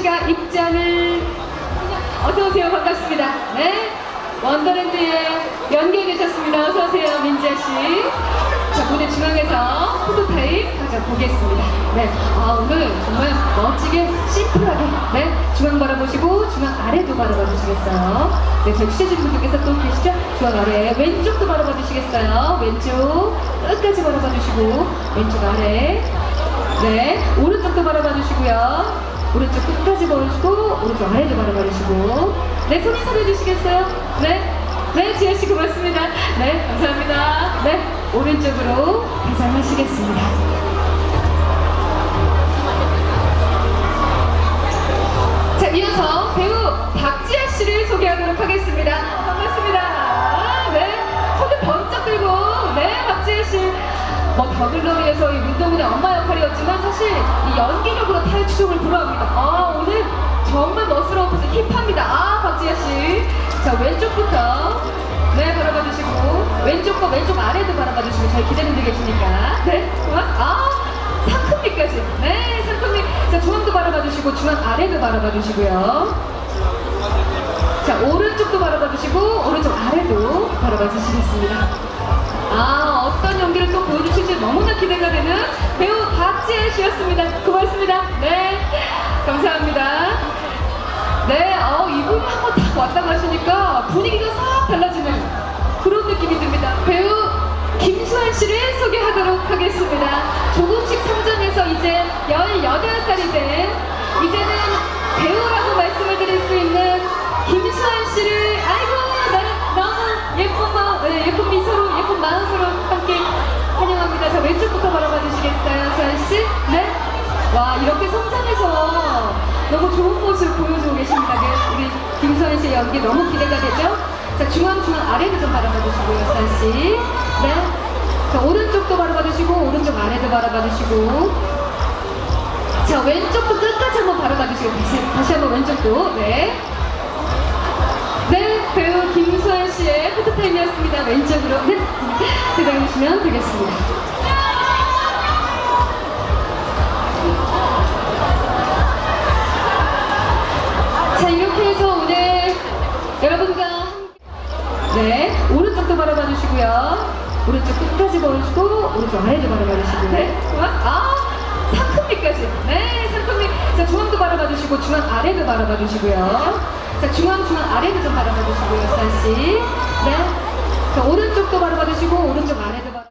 씨가 입장을 어서 오세요. 반갑습니다. 네. 원더랜드에 연결되셨습니다. 어서 오세요. 민지아 씨. 자, 무대 중앙에서 포토타임 가져보겠습니다. 네. 아, 오늘 정말 멋지게 심플하게 네. 중앙 바라보시고 중앙 아래도 바라봐 주시겠어요? 네, 저희 취재진 분들께서 또 계시죠? 중앙 아래 왼쪽도 바라봐 주시겠어요? 왼쪽 끝까지 바라봐 주시고 왼쪽 아래 네, 오른쪽도 바라봐 주시고요. 오른쪽 끝까지 보시고 오른쪽 바라봐 주시고 네, 손 인사해 주시겠어요? 네. 네, 지현 씨 고맙습니다. 네, 감사합니다. 네, 오른쪽으로 개장하시겠습니다. 자, 이어서 배우 박지아 씨를 소개하도록 하겠습니다. 뭐, 더글로 위해서 이 운동은의 엄마 역할이었지만 사실 이 연기력으로 탈추종을 불허합니다. 아, 오늘 정말 멋스러워서 힙합니다. 아, 박지아 씨. 자, 왼쪽부터. 네, 바라봐 주시고, 왼쪽과 왼쪽 아래도 바라봐 주시고, 저희 기자님들 계시니까. 네, 고맙 아, 상큼미까지. 네, 상큼미. 자, 중앙도 바라봐 주시고, 중앙 아래도 바라봐 주시고요. 자, 오른쪽도 바라봐 주시고, 오른쪽 아래도 바라봐 주시겠습니다. 기대가 되는 배우 박지혜 씨였습니다. 고맙습니다. 네, 감사합니다. 네, 어, 이분이 한번 딱 왔다 가시니까 분위기가 싹 달라지는 그런 느낌이 듭니다. 배우 김수환 씨를 소개하도록 하겠습니다. 조금씩 성장해서 이제 18살이 된 이제는 배우라고 말씀을 드릴 수 있는 김수환 씨를 김수환 씨의 연기 너무 기대가 되죠? 자 중앙 중앙 아래도 좀 바라봐 주시고요, 수환 씨. 네. 자 오른쪽도 바라봐 주시고 오른쪽 아래도 바라봐 주시고. 자 왼쪽도 끝까지 한번 바라봐 주시고 다시 다시 한번 왼쪽도 네. 네, 배우 김수환 씨의 포토타임이었습니다. 왼쪽으로 네, 들어주시면 되겠습니다. 자, 이렇게 해서 네, 오른쪽도 바라봐 주시고요. 오른쪽 끝까지 보시고 오른쪽 아래도 바라봐 주시고 네, 아, 상큼미까지. 네, 상큼미. 자, 중앙도 바라봐 주시고 중앙 아래도 바라봐 주시고요. 자, 중앙 중앙 아래도 좀 바라봐 주시고요, 씨. 네. 자, 오른쪽도 바라봐 주시고 오른쪽 아래도